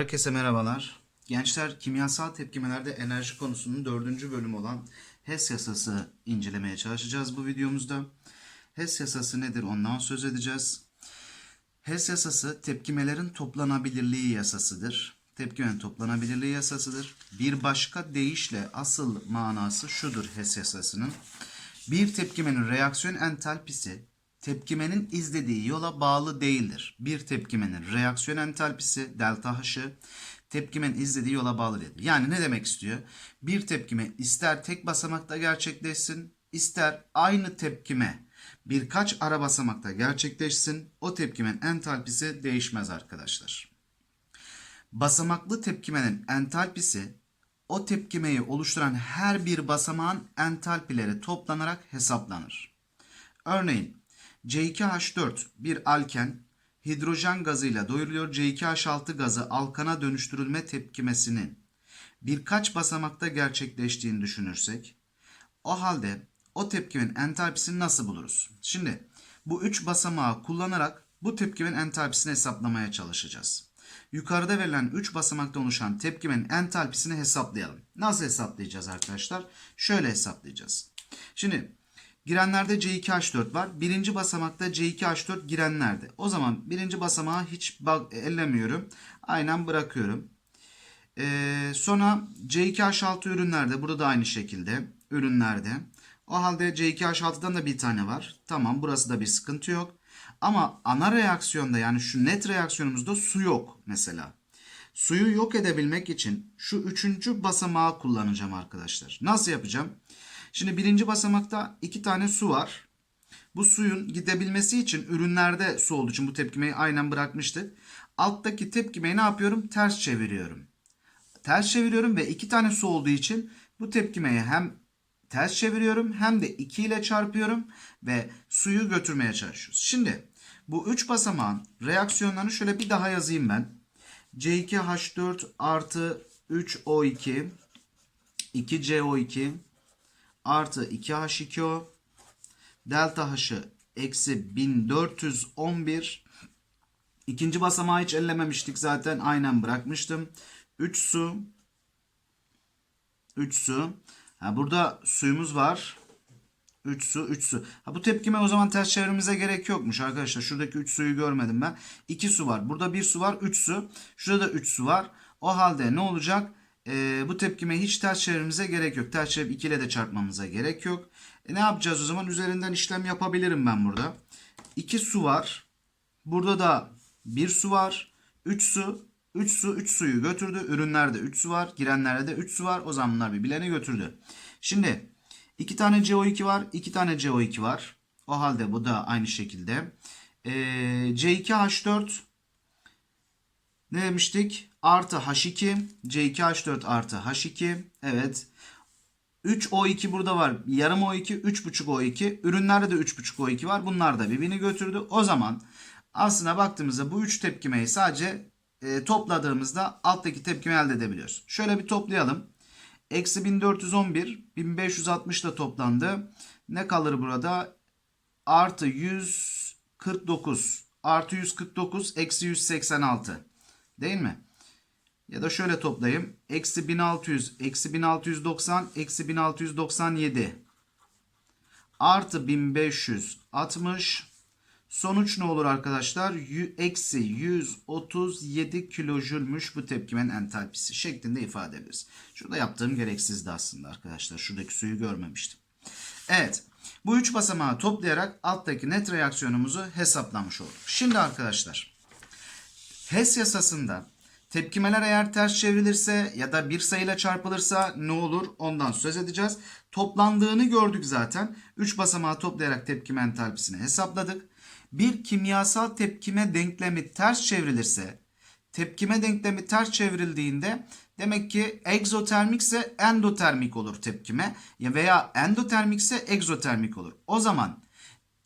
Herkese merhabalar. Gençler kimyasal tepkimelerde enerji konusunun dördüncü bölümü olan HES yasası incelemeye çalışacağız bu videomuzda. HES yasası nedir ondan söz edeceğiz. HES yasası tepkimelerin toplanabilirliği yasasıdır. Tepkimenin toplanabilirliği yasasıdır. Bir başka deyişle asıl manası şudur HES yasasının. Bir tepkimenin reaksiyon entalpisi tepkimenin izlediği yola bağlı değildir. Bir tepkimenin reaksiyon entalpisi delta H'ı tepkimenin izlediği yola bağlı değildir. Yani ne demek istiyor? Bir tepkime ister tek basamakta gerçekleşsin, ister aynı tepkime birkaç ara basamakta gerçekleşsin. O tepkimenin entalpisi değişmez arkadaşlar. Basamaklı tepkimenin entalpisi o tepkimeyi oluşturan her bir basamağın entalpileri toplanarak hesaplanır. Örneğin C2H4 bir alken hidrojen gazıyla doyuruluyor. C2H6 gazı alkana dönüştürülme tepkimesinin birkaç basamakta gerçekleştiğini düşünürsek o halde o tepkimin entalpisini nasıl buluruz? Şimdi bu üç basamağı kullanarak bu tepkimin entalpisini hesaplamaya çalışacağız. Yukarıda verilen 3 basamakta oluşan tepkimenin entalpisini hesaplayalım. Nasıl hesaplayacağız arkadaşlar? Şöyle hesaplayacağız. Şimdi girenlerde C2H4 var. Birinci basamakta C2H4 girenlerde. O zaman birinci basamağı hiç ellemiyorum. Aynen bırakıyorum. Ee, sonra C2H6 ürünlerde. Burada da aynı şekilde ürünlerde. O halde C2H6'dan da bir tane var. Tamam burası da bir sıkıntı yok. Ama ana reaksiyonda yani şu net reaksiyonumuzda su yok mesela. Suyu yok edebilmek için şu üçüncü basamağı kullanacağım arkadaşlar. Nasıl yapacağım? Şimdi birinci basamakta iki tane su var. Bu suyun gidebilmesi için ürünlerde su olduğu için bu tepkimeyi aynen bırakmıştık. Alttaki tepkimeyi ne yapıyorum? Ters çeviriyorum. Ters çeviriyorum ve iki tane su olduğu için bu tepkimeyi hem ters çeviriyorum hem de 2 ile çarpıyorum ve suyu götürmeye çalışıyoruz. Şimdi bu 3 basamağın reaksiyonlarını şöyle bir daha yazayım ben. C2H4 artı 3O2 2CO2 artı 2H2O delta H'ı eksi 1411 İkinci basamağı hiç ellememiştik zaten aynen bırakmıştım. 3 su 3 su Ha, burada suyumuz var. 3 su 3 su. Ha, bu tepkime o zaman ters çevirmemize gerek yokmuş arkadaşlar. Şuradaki 3 suyu görmedim ben. 2 su var. Burada 1 su var 3 su. Şurada da 3 su var. O halde ne olacak? Ee, bu tepkime hiç ters çevirmemize gerek yok. Ters çevirip 2 ile de çarpmamıza gerek yok. E, ne yapacağız o zaman? Üzerinden işlem yapabilirim ben burada. 2 su var. Burada da 1 su var. 3 su 3 su 3 suyu götürdü. Ürünlerde 3 su var. Girenlerde de 3 su var. O zaman bunlar birbirlerine götürdü. Şimdi 2 tane CO2 var. 2 tane CO2 var. O halde bu da aynı şekilde. Ee, C2H4 ne demiştik? Artı H2. C2H4 artı H2. Evet. 3 O2 burada var. Yarım O2, 3,5 O2. Ürünlerde de 3,5 O2 var. Bunlar da birbirini götürdü. O zaman aslına baktığımızda bu üç tepkimeyi sadece e, topladığımızda alttaki tepkimi elde edebiliyoruz. Şöyle bir toplayalım. Eksi 1411, 1560 da toplandı. Ne kalır burada? Artı 149, artı 149, eksi 186. Değil mi? Ya da şöyle toplayayım. Eksi 1600, eksi 1690, eksi 1697. Artı 1560, Sonuç ne olur arkadaşlar? Eksi 137 kilojülmüş bu tepkimenin entalpisi şeklinde ifade ederiz. Şurada yaptığım gereksizdi aslında arkadaşlar. Şuradaki suyu görmemiştim. Evet. Bu üç basamağı toplayarak alttaki net reaksiyonumuzu hesaplamış olduk. Şimdi arkadaşlar HES yasasında tepkimeler eğer ters çevrilirse ya da bir sayıyla çarpılırsa ne olur ondan söz edeceğiz. Toplandığını gördük zaten. 3 basamağı toplayarak tepkime entalpisini hesapladık bir kimyasal tepkime denklemi ters çevrilirse tepkime denklemi ters çevrildiğinde demek ki egzotermik ise endotermik olur tepkime veya endotermik ise egzotermik olur. O zaman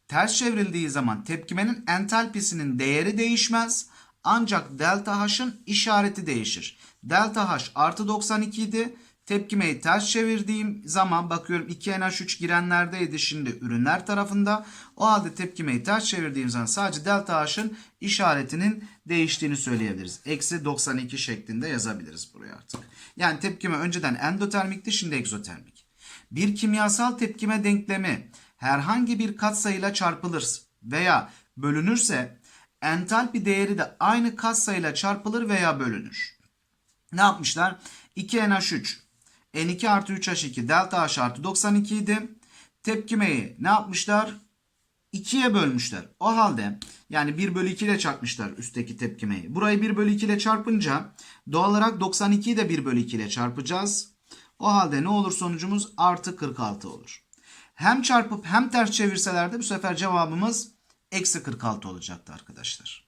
ters çevrildiği zaman tepkimenin entalpisinin değeri değişmez ancak delta H'ın işareti değişir. Delta H artı 92 idi Tepkimeyi ters çevirdiğim zaman bakıyorum 2NH3 girenlerdeydi şimdi ürünler tarafında. O halde tepkimeyi ters çevirdiğim zaman sadece delta H'ın işaretinin değiştiğini söyleyebiliriz. Eksi 92 şeklinde yazabiliriz buraya artık. Yani tepkime önceden endotermikti şimdi egzotermik. Bir kimyasal tepkime denklemi herhangi bir katsayıyla çarpılır veya bölünürse entalpi değeri de aynı katsayıyla çarpılır veya bölünür. Ne yapmışlar? 2NH3 N2 artı 3H2 delta H artı 92 idi. Tepkimeyi ne yapmışlar? 2'ye bölmüşler. O halde yani 1 bölü 2 ile çarpmışlar üstteki tepkimeyi. Burayı 1 bölü 2 ile çarpınca doğal olarak 92'yi de 1 bölü 2 ile çarpacağız. O halde ne olur sonucumuz? Artı 46 olur. Hem çarpıp hem ters çevirseler de bu sefer cevabımız eksi 46 olacaktı arkadaşlar.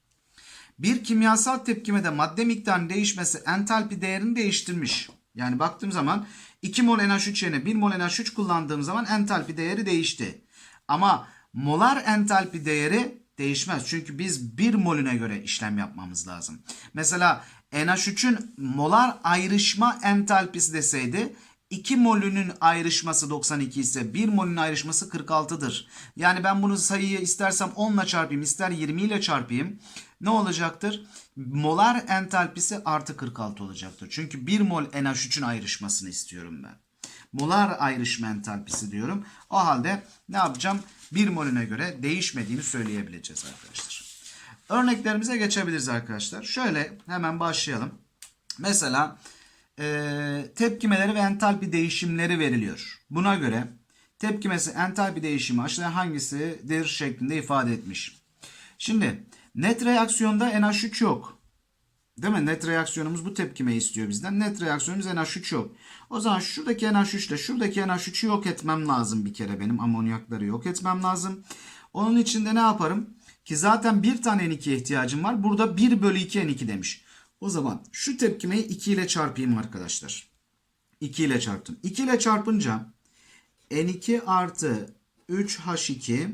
Bir kimyasal tepkimede madde miktarının değişmesi entalpi değerini değiştirmiş. Yani baktığım zaman 2 mol NH3 yerine 1 mol NH3 kullandığım zaman entalpi değeri değişti. Ama molar entalpi değeri değişmez. Çünkü biz 1 molüne göre işlem yapmamız lazım. Mesela NH3'ün molar ayrışma entalpisi deseydi 2 molünün ayrışması 92 ise 1 molün ayrışması 46'dır. Yani ben bunu sayıyı istersem 10 ile çarpayım ister 20 ile çarpayım. Ne olacaktır? Molar entalpisi artı 46 olacaktır. Çünkü 1 mol NH3'ün ayrışmasını istiyorum ben. Molar ayrışma entalpisi diyorum. O halde ne yapacağım? 1 molüne göre değişmediğini söyleyebileceğiz arkadaşlar. Örneklerimize geçebiliriz arkadaşlar. Şöyle hemen başlayalım. Mesela e, tepkimeleri ve entalpi değişimleri veriliyor. Buna göre tepkimesi entalpi değişimi aşağıda hangisidir şeklinde ifade etmiş. Şimdi net reaksiyonda NH3 yok. Değil mi? Net reaksiyonumuz bu tepkimeyi istiyor bizden. Net reaksiyonumuz NH3 yok. O zaman şuradaki NH3 ile şuradaki NH3'ü yok etmem lazım bir kere benim. Amonyakları yok etmem lazım. Onun için de ne yaparım? Ki zaten bir tane N2'ye ihtiyacım var. Burada 1 bölü 2 N2 demiş. O zaman şu tepkimeyi 2 ile çarpayım arkadaşlar. 2 ile çarptım. 2 ile çarpınca N2 artı 3H2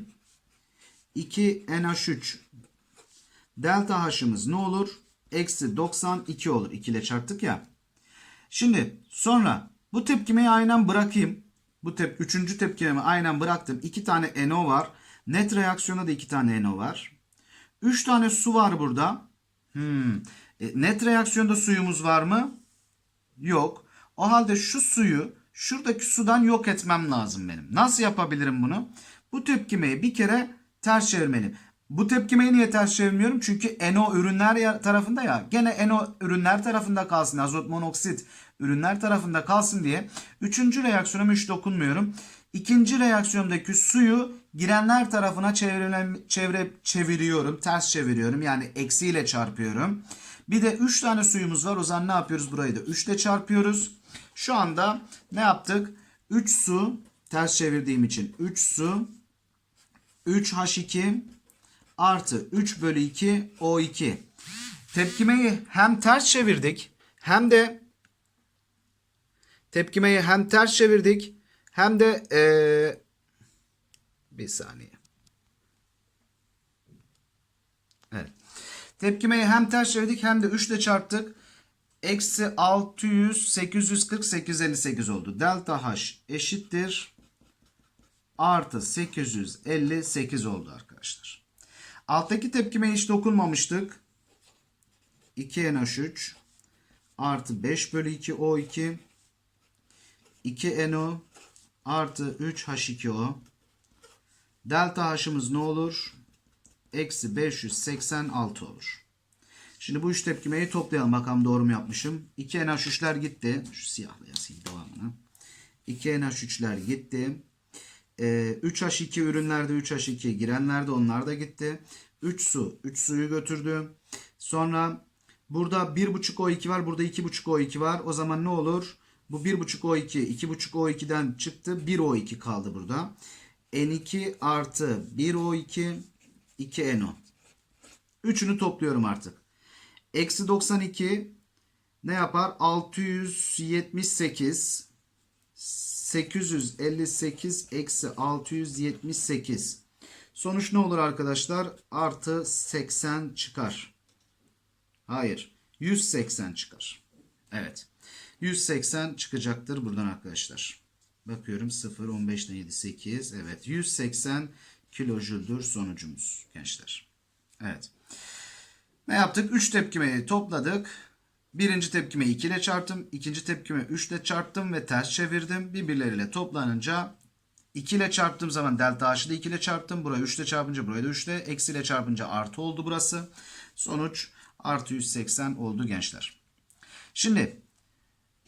2NH3 delta H'ımız ne olur? Eksi 92 olur. 2 ile çarptık ya. Şimdi sonra bu tepkimeyi aynen bırakayım. Bu tep üçüncü tepkimemi aynen bıraktım. 2 tane NO var. Net reaksiyona da 2 tane NO var. 3 tane su var burada. Hmm. E, net reaksiyonda suyumuz var mı? Yok. O halde şu suyu şuradaki sudan yok etmem lazım benim. Nasıl yapabilirim bunu? Bu tepkimeyi bir kere ters çevirmeliyim. Bu tepkimeyi niye ters çevirmiyorum? Çünkü NO ürünler tarafında ya. Gene NO ürünler tarafında kalsın. Azot monoksit ürünler tarafında kalsın diye. Üçüncü reaksiyonuma hiç dokunmuyorum. İkinci reaksiyondaki suyu girenler tarafına çevre, çevre çeviriyorum. Ters çeviriyorum. Yani eksiyle çarpıyorum. Bir de 3 tane suyumuz var. O zaman ne yapıyoruz? Burayı da 3 ile çarpıyoruz. Şu anda ne yaptık? 3 su ters çevirdiğim için 3 su 3H2 artı 3 bölü 2 O2. Tepkimeyi hem ters çevirdik hem de tepkimeyi hem ters çevirdik hem de ee, bir saniye. Evet. Tepkimeyi hem ters hem de 3 ile çarptık. Eksi 600, 840, 858 oldu. Delta H eşittir. Artı 858 oldu arkadaşlar. Alttaki tepkime hiç dokunmamıştık. 2NH3 artı 5 bölü 2 O2 2NO artı 3H2O delta H'ımız ne olur? Eksi 586 olur. Şimdi bu üç tepkimeyi toplayalım. Bakalım doğru mu yapmışım. 2NH3'ler gitti. Şu siyahla yazayım devamını. 2NH3'ler gitti. Ee, 3H2 ürünlerde 3H2 girenlerde onlar da gitti. 3 su. 3 suyu götürdü. Sonra burada 1,5 O2 var. Burada 2,5 O2 var. O zaman ne olur? Bu 1,5 O2 2,5 O2'den çıktı. 1 O2 kaldı burada. N2 artı 1 O2 2 NO. Üçünü topluyorum artık. Eksi 92 ne yapar? 678 858 eksi 678. Sonuç ne olur arkadaşlar? Artı 80 çıkar. Hayır. 180 çıkar. Evet. 180 çıkacaktır buradan arkadaşlar. Bakıyorum 0, 15'ten 7, 8. Evet 180 kilojüldür sonucumuz gençler. Evet. Ne yaptık? 3 tepkimeyi topladık. Birinci tepkimeyi 2 ile çarptım. ikinci tepkime 3 ile çarptım ve ters çevirdim. Birbirleriyle toplanınca 2 ile çarptığım zaman delta h'ı da 2 ile çarptım. Burayı 3 ile çarpınca burayı da 3 ile. Eksi ile çarpınca artı oldu burası. Sonuç artı 180 oldu gençler. Şimdi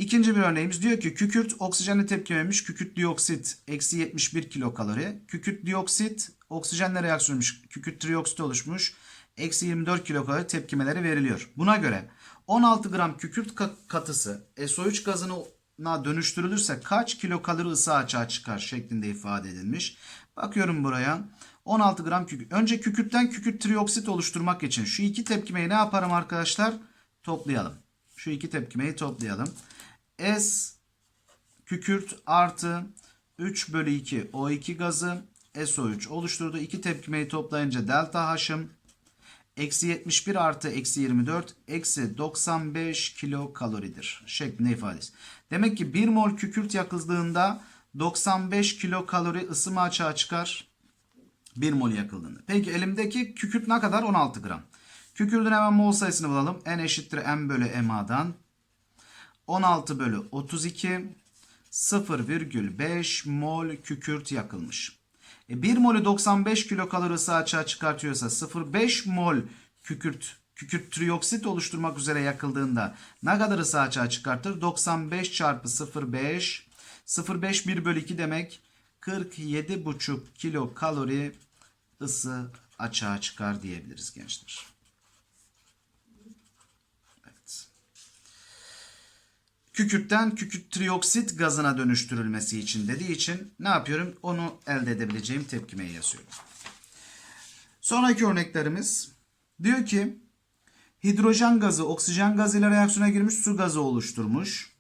ikinci bir örneğimiz diyor ki kükürt oksijenle tepkimemiş kükürt dioksit eksi 71 kilokalori. Kükürt dioksit oksijenle reaksiyonmuş kükürt trioksit oluşmuş eksi 24 kilokalori tepkimeleri veriliyor. Buna göre 16 gram kükürt ka- katısı SO3 gazına dönüştürülürse kaç kilokalori ısı açığa çıkar şeklinde ifade edilmiş. Bakıyorum buraya. 16 gram kükürt. Önce kükürtten kükürt trioksit oluşturmak için şu iki tepkimeyi ne yaparım arkadaşlar? Toplayalım. Şu iki tepkimeyi toplayalım. S kükürt artı 3 bölü 2 O2 gazı SO3 oluşturdu. İki tepkimeyi toplayınca delta H'ım eksi 71 artı eksi 24 eksi 95 kilokaloridir şeklinde ifadesi. Demek ki 1 mol kükürt yakıldığında 95 kilokalori ısıma açığa çıkar. 1 mol yakıldığında. Peki elimdeki kükürt ne kadar? 16 gram. Kükürdün hemen mol sayısını bulalım. N eşittir M bölü MA'dan. 16 bölü 32 0,5 mol kükürt yakılmış. E 1 molü 95 kilokalori ısı açığa çıkartıyorsa 0,5 mol kükürt kükürt trioksit oluşturmak üzere yakıldığında ne kadar ısı açığa çıkartır? 95 çarpı 0,5 0,5 1 bölü 2 demek 47,5 kilo kalori ısı açığa çıkar diyebiliriz gençler. Kükürtten kükürt trioksit gazına dönüştürülmesi için dediği için ne yapıyorum? Onu elde edebileceğim tepkimeyi yazıyorum. Sonraki örneklerimiz diyor ki hidrojen gazı oksijen gazı ile reaksiyona girmiş su gazı oluşturmuş.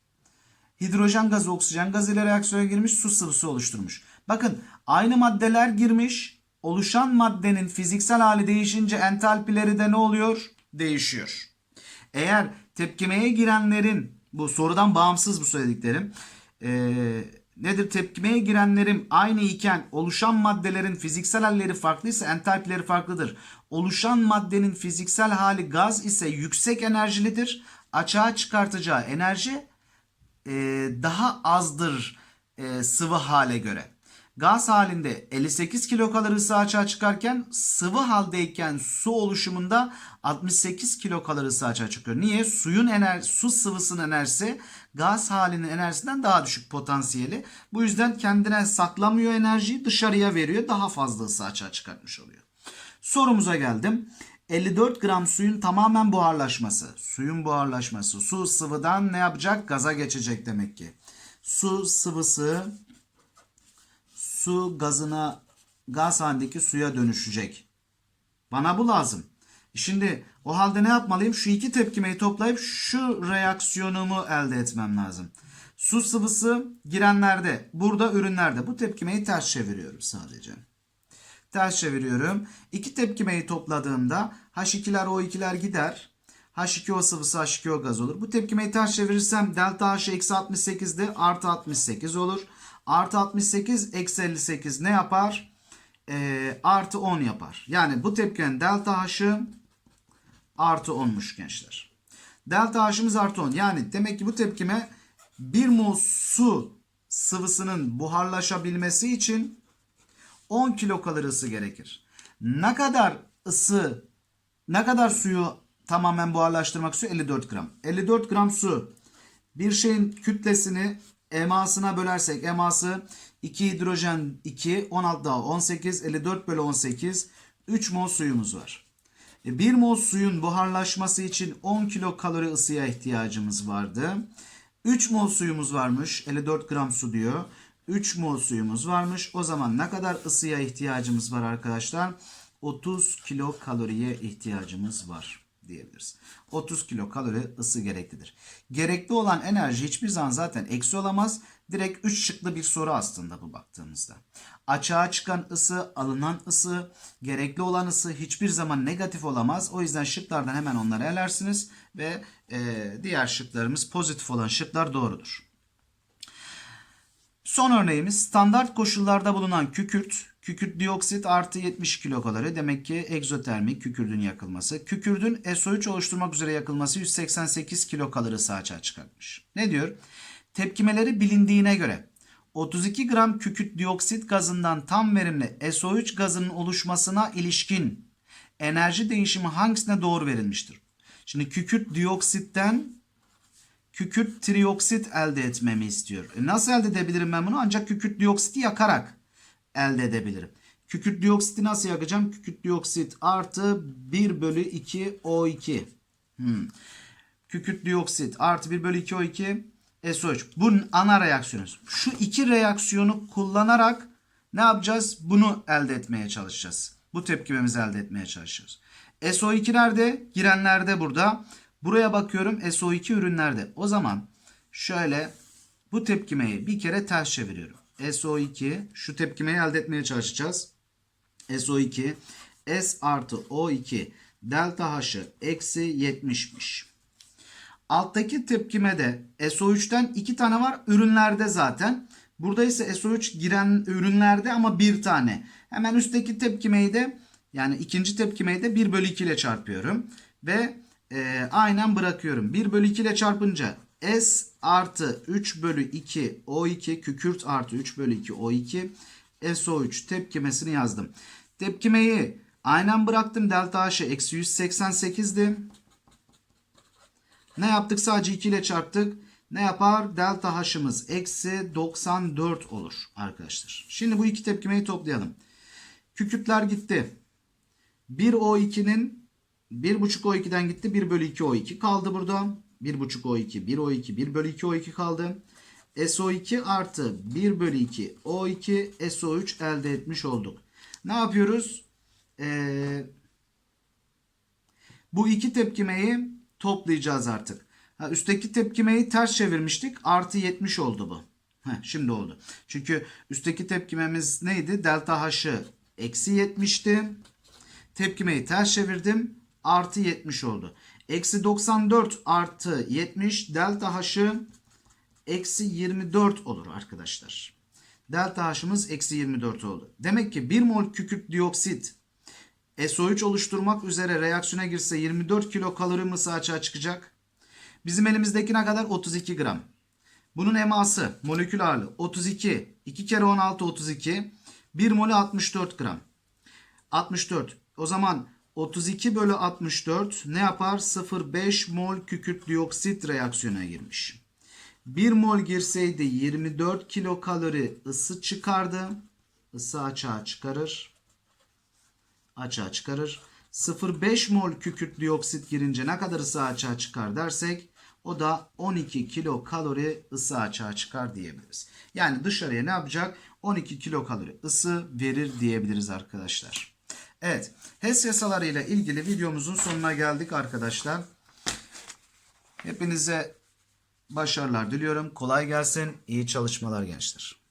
Hidrojen gazı oksijen gazı ile reaksiyona girmiş su sıvısı oluşturmuş. Bakın aynı maddeler girmiş. Oluşan maddenin fiziksel hali değişince entalpileri de ne oluyor? Değişiyor. Eğer tepkimeye girenlerin bu sorudan bağımsız bu söylediklerim. Ee, nedir tepkimeye girenlerin aynı iken oluşan maddelerin fiziksel halleri farklıysa entalpileri farklıdır. Oluşan maddenin fiziksel hali gaz ise yüksek enerjilidir. Açığa çıkartacağı enerji e, daha azdır e, sıvı hale göre. Gaz halinde 58 kilokalori ısı açığa çıkarken sıvı haldeyken su oluşumunda 68 kilokalori ısı açığa çıkıyor. Niye? Suyun ener su sıvısının enerjisi gaz halinin enerjisinden daha düşük potansiyeli. Bu yüzden kendine saklamıyor enerjiyi dışarıya veriyor. Daha fazla ısı açığa çıkartmış oluyor. Sorumuza geldim. 54 gram suyun tamamen buharlaşması. Suyun buharlaşması. Su sıvıdan ne yapacak? Gaza geçecek demek ki. Su sıvısı su gazına gaz halindeki suya dönüşecek. Bana bu lazım. Şimdi o halde ne yapmalıyım? Şu iki tepkimeyi toplayıp şu reaksiyonumu elde etmem lazım. Su sıvısı girenlerde, burada ürünlerde. Bu tepkimeyi ters çeviriyorum sadece. Ters çeviriyorum. İki tepkimeyi topladığımda H2'ler O2'ler gider. H2O sıvısı H2O gaz olur. Bu tepkimeyi ters çevirirsem delta H eksi 68'de artı 68 olur. Artı 68 eksi 58 ne yapar? Ee, artı 10 yapar. Yani bu tepkinin delta H'ı artı 10'muş gençler. Delta H'ımız artı 10. Yani demek ki bu tepkime 1 mol su sıvısının buharlaşabilmesi için 10 kilokalori ısı gerekir. Ne kadar ısı, ne kadar suyu tamamen buharlaştırmak istiyor? 54 gram. 54 gram su bir şeyin kütlesini emasına bölersek eması 2 hidrojen 2 16 daha 18 54 bölü 18 3 mol suyumuz var. 1 mol suyun buharlaşması için 10 kilokalori ısıya ihtiyacımız vardı. 3 mol suyumuz varmış. 54 gram su diyor. 3 mol suyumuz varmış. O zaman ne kadar ısıya ihtiyacımız var arkadaşlar? 30 kilokaloriye ihtiyacımız var. Diyebiliriz. 30 kilokalori ısı gereklidir. Gerekli olan enerji hiçbir zaman zaten eksi olamaz. Direkt 3 şıklı bir soru aslında bu baktığımızda. Açığa çıkan ısı, alınan ısı, gerekli olan ısı hiçbir zaman negatif olamaz. O yüzden şıklardan hemen onları elersiniz ve e, diğer şıklarımız pozitif olan şıklar doğrudur. Son örneğimiz standart koşullarda bulunan kükürt, kükürt dioksit artı 70 kilokalori demek ki egzotermik kükürdün yakılması. Kükürdün SO3 oluşturmak üzere yakılması 188 kilokalori açığa çıkartmış. Ne diyor? Tepkimeleri bilindiğine göre 32 gram kükürt dioksit gazından tam verimli SO3 gazının oluşmasına ilişkin enerji değişimi hangisine doğru verilmiştir? Şimdi kükürt dioksitten kükürt trioksit elde etmemi istiyor. E nasıl elde edebilirim ben bunu? Ancak kükürt dioksiti yakarak elde edebilirim. Kükürt dioksiti nasıl yakacağım? Kükürt dioksit artı 1 bölü 2 O2. Hmm. Kükürt dioksit artı 1 bölü 2 O2 SO3. Bunun ana reaksiyonu. Şu iki reaksiyonu kullanarak ne yapacağız? Bunu elde etmeye çalışacağız. Bu tepkimemizi elde etmeye çalışacağız. SO2 nerede? Girenlerde burada. Buraya bakıyorum SO2 ürünlerde. O zaman şöyle bu tepkimeyi bir kere ters çeviriyorum. SO2 şu tepkimeyi elde etmeye çalışacağız. SO2 S artı O2 delta H'ı eksi 70'miş. Alttaki tepkimede SO3'ten iki tane var ürünlerde zaten. Burada ise SO3 giren ürünlerde ama bir tane. Hemen üstteki tepkimeyi de yani ikinci tepkimeyi de 1 bölü 2 ile çarpıyorum. Ve e, aynen bırakıyorum. 1 bölü 2 ile çarpınca S artı 3 bölü 2 O2 kükürt artı 3 bölü 2 O2 SO3 tepkimesini yazdım. Tepkimeyi aynen bıraktım. Delta H eksi 188'di. Ne yaptık? Sadece 2 ile çarptık. Ne yapar? Delta H'ımız eksi 94 olur arkadaşlar. Şimdi bu iki tepkimeyi toplayalım. Kükürtler gitti. 1 O2'nin 1,5 O2'den gitti. 1 bölü 2 O2 kaldı burada. 1,5 O2, 1 O2, 1 bölü 2 O2 kaldı. SO2 artı 1 bölü 2 O2 SO3 elde etmiş olduk. Ne yapıyoruz? Ee, bu iki tepkimeyi toplayacağız artık. Ha, üstteki tepkimeyi ters çevirmiştik. Artı 70 oldu bu. Heh, şimdi oldu. Çünkü üstteki tepkimemiz neydi? Delta H'ı eksi 70'ti. Tepkimeyi ters çevirdim. Artı 70 oldu. Eksi 94 artı 70 delta H'ı eksi 24 olur arkadaşlar. Delta H'ımız eksi 24 oldu. Demek ki 1 mol kükürt dioksit SO3 oluşturmak üzere reaksiyona girse 24 kilokalori mısı açığa çıkacak. Bizim elimizdeki ne kadar? 32 gram. Bunun eması molekül ağırlığı 32. 2 kere 16 32. 1 molü 64 gram. 64. O zaman 32 bölü 64 ne yapar? 0,5 mol kükürt dioksit reaksiyona girmiş. 1 mol girseydi 24 kilokalori ısı çıkardı. Isı açığa çıkarır. Açığa çıkarır. 0,5 mol kükürt dioksit girince ne kadar ısı açığa çıkar dersek o da 12 kilokalori ısı açığa çıkar diyebiliriz. Yani dışarıya ne yapacak? 12 kilokalori ısı verir diyebiliriz arkadaşlar. Evet. HES yasalarıyla ilgili videomuzun sonuna geldik arkadaşlar. Hepinize başarılar diliyorum. Kolay gelsin. İyi çalışmalar gençler.